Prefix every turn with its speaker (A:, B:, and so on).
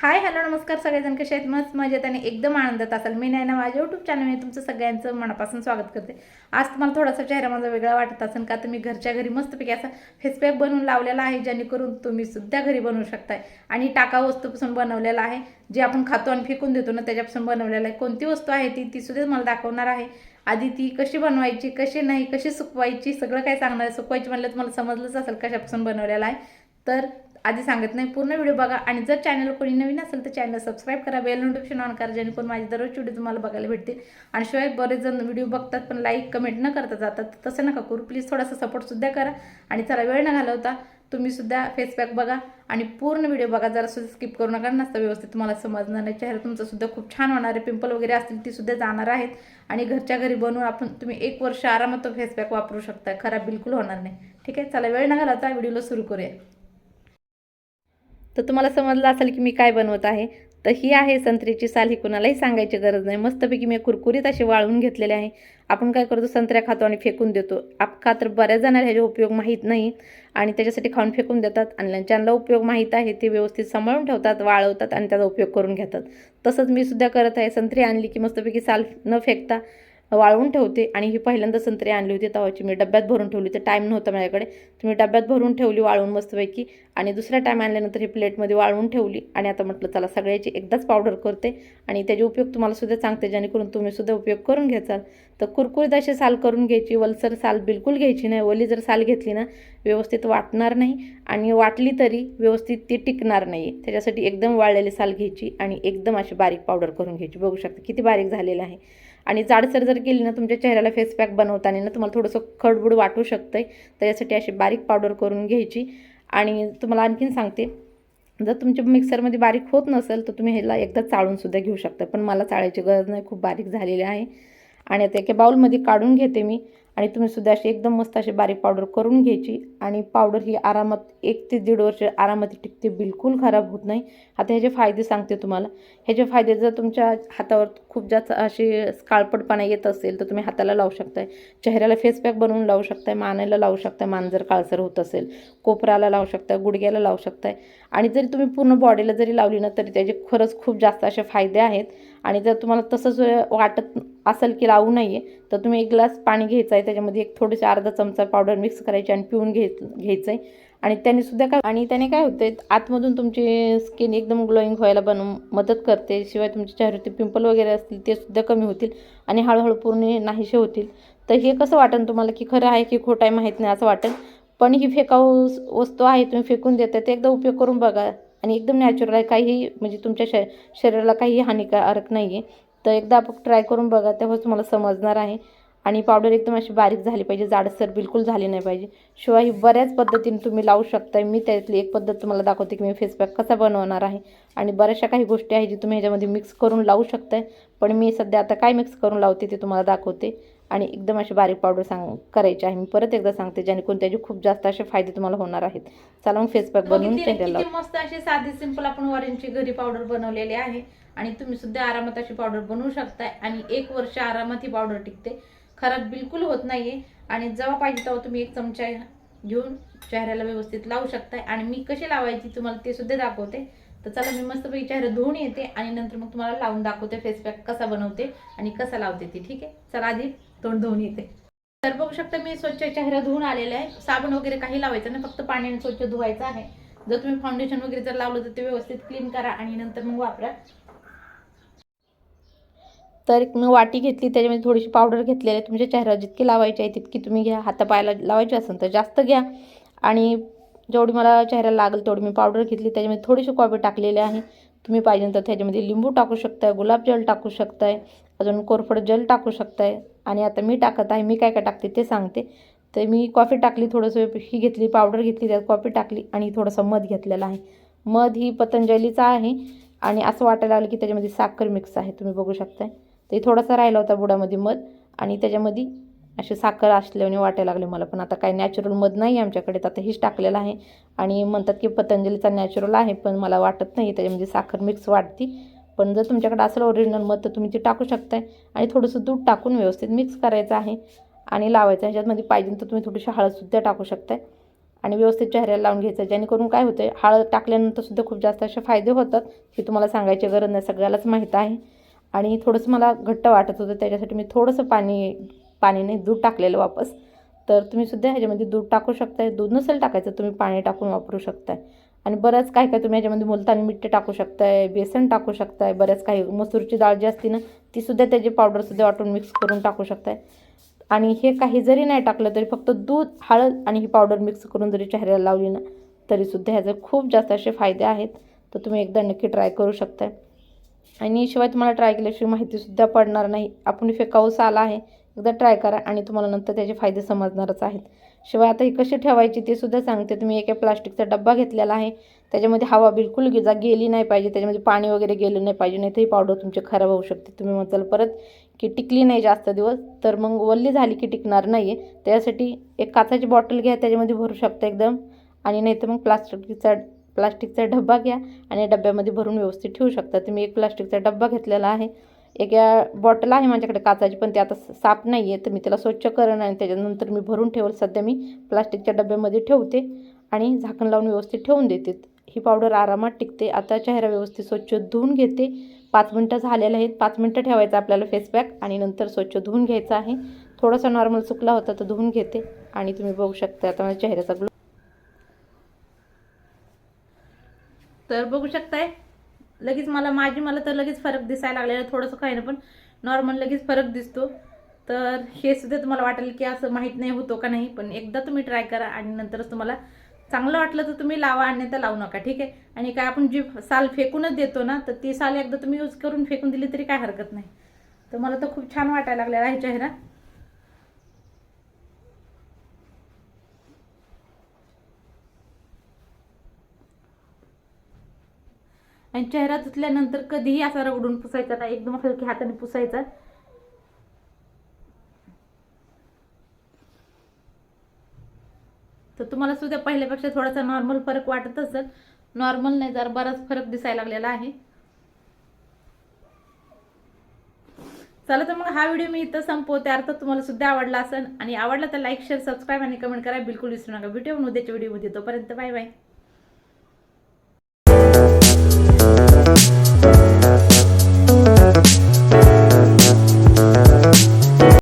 A: Hi hello नमस्कार सगळेजण कसे आहेत? मस्त मजेत आणि एकदम आनंदात असाल. मी नाही ना माझ्या यूट्यूब चॅनलमध्ये तुमचं सगळ्यांचं मनापासून स्वागत करते. आज तुम्हाला थोडासा चेहरा माझा वेगळा वाटत असेल का? तर मी घरच्या घरी मस्तपैकी असा फेसपॅक बनवून लावलेला आहे जेणेकरून तुम्ही सुद्धा घरी बनवू शकताय. आणि टाका वस्तूपासून बनवलेला आहे. जे आपण खातो आणि फेकून देतो ना त्याच्यापासून बनवलेलं आहे. कोणती वस्तू आहे ती ती सुद्धा मला दाखवणार आहे. आधी ती कशी बनवायची कशी नाही कशी सुकवायची सगळं काय सांगणार आहे? सुकवायची म्हणलं तर मला समजलंच असेल कशापासून बनवलेला आहे. तर आधी सांगत नाही पूर्ण व्हिडिओ बघा. आणि जर चॅनल कोणी नवीन असेल तर चॅनल सबस्क्राईब करा. बेल नोटिफिकेशन ऑन करा जेणेकरून माझे दररोज व्हिडिओ तुम्हाला बघायला भेटतील. आणि शिवाय बरेच जण व्हिडिओ बघतात पण लाईक कमेंट न करता जातात. तसं नका करू. प्लीज थोडासा सपोर्टसुद्धा करा. आणि चला वेळ न घालवता तुम्ही सुद्धा फेसपॅक बघा. आणि पूर्ण व्हिडिओ बघा. जरा सुद्धा स्किप करू नका. नसता व्यवस्थित तुम्हाला समजणार नाही. चेहरा तुमचा सुद्धा खूप छान होणार आहे. पिंपल वगैरे असतील ती सुद्धा जाणार आहेत. आणि घरच्या घरी बनवून आपण तुम्ही एक वर्ष आरामात तो फेसपॅक वापरू शकता. खराब बिलकुल होणार नाही. ठीक आहे? चला वेळ न घालवता व्हिडिओला सुरू करूया. तर तुम्हाला समजलं असेल की मी काय बनवत आहे. तर ही आहे संत्र्याची साल ही कुणालाही सांगायची गरज नाही. मस्तपैकी मी कुरकुरीत अशी वाळून घेतलेले आहे. आपण काय करतो संत्र्या खातो आणि फेकून देतो. आपका तर बऱ्याच जणांना ह्याचे उपयोग माहीत नाही आणि त्याच्यासाठी खाऊन फेकून देतात आणि ज्यांना उपयोग माहीत आहे ते व्यवस्थित सांभाळून ठेवतात वाळवतात आणि त्याचा उपयोग करून घेतात. तसंच मी सुद्धा करत आहे. संत्री आणली की मस्तपैकी साल न फेकता वाळवून ठेवते आणि ही पहिल्यांदा संत्री आणली होती तवाची मी डब्यात भरून ठेवली तर टाईम नव्हता माझ्याकडे. तुम्ही डब्यात भरून ठेवली वाळवून मस्तपैकी. आणि दुसऱ्या टाईम आणल्यानंतर ही प्लेटमध्ये वाळवून ठेवली. आणि आता म्हटलं चला सगळ्याची एकदाच पावडर करते. आणि त्याचे उपयोग तुम्हाला सुद्धा सांगते. जेणेकरून तुम्ही सुद्धा उपयोग करून घ्याल तर कुरकुरीत अशी साल करून घ्यायची. वलसर साल बिलकुल घ्यायची नाही. ओली जर साल घेतली ना व्यवस्थित वाटणार नाही. आणि वाटली तरी व्यवस्थित ती टिकणार नाही. त्याच्यासाठी एकदम वाळलेली साल घ्यायची आणि एकदम अशी बारीक पावडर करून घ्यायची. बघू शकता किती बारीक झालेलं आहे. आणि जाडसर जर केली ना तुमच्या चेहऱ्याला फेस पॅक बनवताना ना तुम्हाला थोडंसं खडबुड वाटू शकतं आहे त्याच्यासाठी अशी बारीक पावडर करून घ्यायची. आणि तुम्हाला आणखीन सांगते जर तुमच्या मिक्सरमध्ये बारीक होत नसेल तर तुम्ही ह्याला एकदा चाळूनसुद्धा घेऊ शकता. पण मला चाळायची गरज नाही खूप बारीक झालेली आहे. आणि आता एका बाऊलमध्ये काढून घेते मी. आणि तुम्ही सुद्धा अशी एकदम मस्त अशी बारीक पावडर करून घ्यायची. आणि पावडर ही आरामात एक ते दीड वर्ष आरामात टिकते बिलकुल खराब होत नाही. आता ह्याचे फायदे सांगते तुम्हाला. ह्याचे फायदे जर तुमच्या हातावर खूप जास्त असे काळपटपणा येत असेल तर तुम्ही हाताला लावू शकताय. चेहऱ्याला फेस पॅक बनवून लावू शकताय मानेला लावू शकताय मान जर काळसर होत असेल कोपराला लावू शकताय गुडघ्याला लावू शकताय. आणि जरी तुम्ही पूर्ण बॉडीला जरी लावली ना तरी त्याचे खरंच खूप जास्त असे फायदे आहेत. आणि जर तुम्हाला तसंच वाटत असेल की लावू नाही आहे तर तुम्ही एक ग्लास पाणी घ्यायचं आहे त्याच्यामध्ये एक थोडेसे अर्धा चमचा पावडर मिक्स करायची आणि पिऊन घे घ्यायचं आहे आणि त्याने सुद्धा काय आणि त्याने काय होते आतमधून तुमची स्किन एकदम ग्लोईंग व्हायला बनवून मदत करते. शिवाय तुमच्या चेहऱ्यावरती पिंपल वगैरे असतील ते सुद्धा कमी होतील आणि हळूहळू पूर्ण नाहीसे होतील. तर हे कसं वाटेल तुम्हाला की खरं आहे की खोटं आहे माहीत नाही असं वाटेल पण ही फेकाऊ वस्तू आहे तुम्ही फेकून देता ते एकदा उपयोग करून बघा. आणि एकदम नॅचरल आहे काही म्हणजे तुमच्या श शरीराला काही हानिकारक नाही आहे तर एकदा आपण ट्राय करून बघा तेव्हाच तुम्हाला समजणार आहे. आणि पावडर एकदम अशी बारीक झाली पाहिजे जाडसर बिलकुल झाली नाही पाहिजे. शिवाय ही बऱ्याच पद्धतीने तुम्ही लावू शकताय. मी त्यातली एक पद्धत तुम्हाला दाखवते की मी फेस पॅक कसा बनवणार आहे. आणि बऱ्याचशा काही गोष्टी आहेत जी तुम्ही ह्याच्यामध्ये मिक्स करून लावू शकताय. पण मी सध्या आता काय मिक्स करून लावते ते तुम्हाला दाखवते. आणि एकदम अशी बारीक पावडर सांग करायची आहे. मी परत एकदा सांगते जेणेकरून त्याचे खूप जास्त असे फायदे तुम्हाला होणार आहेत. चला मग फेस पॅक बनवून. मस्त अशी साधी सिंपल आपण वरींची घरी पावडर बनवलेली आहे. आणि तुम्ही सुद्धा आरामात अशी पावडर बनवू शकताय. आणि एक वर्ष आरामात ही पावडर टिकते. खराब बिलकुल होत नाहीये. आणि जेव्हा पाहिजे तेव्हा तुम्ही एक चमचा घेऊन चेहऱ्याला व्यवस्थित लावू शकताय. आणि मी कशी लावायची तुम्हाला ते सुद्धा दाखवते. तर चला मी मस्तपैकी चेहरा धुवून येते आणि नंतर मग तुम्हाला लावून दाखवते फेस पॅक कसा बनवते आणि कसा लावते ती ठीक आहे? चला आधी तोंड धुवून येते. तर बघू शकता मी स्वच्छ चेहरा धुवून आलेला आहे. साबण वगैरे काही लावायचं नाही. फक्त पाण्याने स्वच्छ धुवायचं आहे. जर तुम्ही फाउंडेशन वगैरे जर लावलं तर ते व्यवस्थित क्लीन करा आणि नंतर मग वापरा. तर एक मी वाटी घेतली त्याच्यामध्ये थोडीशी पावडर घेतलेली आहे. तुमच्या चेहऱ्यावर जितकी लावायची आहे तितकी तुम्ही घ्या. हातापायाला लावायची असेल तर जास्त घ्या. आणि जेवढी मला चेहऱ्याला लागेल तेवढी मी पावडर घेतली. त्याच्यामध्ये थोडीशी कॉफी टाकलेली आहे. तुम्ही पाहिजे तर त्याच्यामध्ये लिंबू टाकू शकताय गुलाबजल टाकू शकताय अजून कोरफड जल टाकू शकताय. आणि आता मी टाकत आहे मी काय काय टाकते ते सांगते. तर मी कॉफी टाकली थोडंसं ही घेतली पावडर घेतली त्यात कॉफी टाकली आणि थोडंसं मध घेतलेलं आहे. मध ही पतंजलीचा आहे आणि असं वाटायला लागलं की त्याच्यामध्ये साखर मिक्स आहे. तुम्ही बघू शकताय. ते थोडासा राहिला होता बुडामध्ये मध आणि त्याच्यामध्ये असे साखर असल्याने वाटायला लागले मला. पण आता काही नॅचरल मध नाही आहे आमच्याकडे तर आता हेच टाकलेलं आहे. आणि म्हणतात की पतंजलीचा नॅचरल आहे पण मला वाटत नाही त्याच्यामध्ये साखर मिक्स वाटती पण जर तुमच्याकडे असेल ओरिजिनल मध तर तुम्ही ते टाकू शकताय. आणि थोडंसं दूध टाकून व्यवस्थित मिक्स करायचं आहे. आणि लावायचं ह्याच्यामध्ये पाहिजे तर तुम्ही थोडीशी हळदसुद्धा टाकू शकताय. आणि व्यवस्थित चेहऱ्याला लावून घ्यायचं जेणेकरून काय होतं हळद टाकल्यानंतर सुद्धा खूप जास्त असे फायदे होतात हे तुम्हाला सांगायची गरज नाही. सगळ्यालाच माहीत आहे. आणि थोडंसं मला घट्ट वाटत होतं त्याच्यासाठी मी थोडंसं पाणी पाणीने दूध टाकलेलं वापस. तर तुम्ही सुद्धा ह्याच्यामध्ये दूध टाकू शकताय दूध नसेल टाकायचं तुम्ही पाणी टाकून वापरू शकताय. आणि बरंच काय काय तुम्ही ह्याच्यामध्ये मुलतानी मिठ्ठे टाकू शकताय बेसन टाकू शकताय बऱ्याच काही मसूरची डाळ जी असते ना तीसुद्धा त्याची पावडरसुद्धा वाटून मिक्स करून टाकू शकताय. आणि हे काही जरी नाही टाकलं तरी फक्त दूध हळद आणि ही पावडर मिक्स करून जरी चेहऱ्याला लावली ना तरीसुद्धा ह्याचे खूप जास्त असे फायदे आहेत. तर तुम्ही एकदा नक्की ट्राय करू शकताय. आणि शिवाय तुम्हाला ट्राय केल्याशिवाय माहितीसुद्धा पडणार नाही. आपण फेकाऊस आला आहे. एकदा ट्राय करा आणि तुम्हाला नंतर त्याचे फायदे समजणारच आहेत. शिवाय आता ही कशी ठेवायची ते सुद्धा सांगते. तुम्ही एका प्लास्टिकचा डब्बा घेतलेला आहे. त्याच्यामध्ये हवा बिलकुल गिजा जा गेली नाही पाहिजे. त्याच्यामध्ये पाणी वगैरे गेलं नाही पाहिजे. नाही तर ही पावडर तुमची खराब होऊ शकते. तुम्ही म्हणताल परत की टिकली नाही जास्त दिवस तर मग वल्ली झाली की टिकणार नाही आहे त्यासाठी एक काचाची बॉटल घ्या. त्याच्यामध्ये भरू शकता एकदम. आणि नाही तर मग प्लास्टिकचा प्लास्टिकचा डब्बा घ्या आणि डब्यामध्ये भरून व्यवस्थित ठेवू शकता. तुम्ही एक प्लास्टिकचा डब्बा घेतलेला आहे. एक या बॉटल आहे माझ्याकडे काचाची पण ते आता साफ नाही आहे तर मी त्याला स्वच्छ करेन आणि त्याच्यानंतर मी भरून ठेवल. सध्या मी प्लास्टिकच्या डब्यामध्ये ठेवते आणि झाकण लावून व्यवस्थित ठेवून देते. ही पावडर आरामात टिकते. आता चेहरा व्यवस्थित स्वच्छ धुवून घेते. पाच मिनटं झालेले आहेत. पाच मिनटं ठेवायचं आपल्याला फेसपॅक आणि नंतर स्वच्छ धुवून घ्यायचं आहे. थोडासा नॉर्मल चुकला होता तर धुवून घेते आणि तुम्ही बघू शकता. आता माझ्या चेहऱ्याचा ग्लो तर बघू शकताय. लगेच मला माझी मला तर लगेच फरक दिसायला लागलेला थोडंसं काही ना पण नॉर्मल लगेच फरक दिसतो. तर हे सुद्धा तुम्हाला वाटेल की असं माहीत नाही होतो का नाही पण एकदा तुम्ही ट्राय करा आणि नंतरच तुम्हाला चांगलं वाटलं तर तुम्ही लावा आणि तर लावू नका ठीक आहे? आणि काय आपण जी साल फेकूनच देतो ना तर ती साल एकदा तुम्ही यूज करून फेकून दिली तरी काय हरकत नाही. तर मला तर खूप छान वाटायला लागलेला आहे चेहरा. आणि चेहरा धुतल्यानंतर कधीही असा रगडून पुसायचा नाही. एकदम हलकी हाताने पुसायचा. तर तुम्हाला सुद्धा पहिल्यापेक्षा थोडासा नॉर्मल फरक वाटत असेल. नॉर्मल नाही जर बराच फरक दिसायला लागलेला आहे. चला तर मग हा व्हिडिओ मी इथं संपवते. अर्थ तुम्हाला सुद्धा आवडला असेल आणि आवडला तर लाईक शेअर सबस्क्राईब आणि कमेंट करा. बिलकुल विसरू नका. व्हिडिओ उद्याच्या व्हिडिओमध्ये तोपर्यंत बाय बाय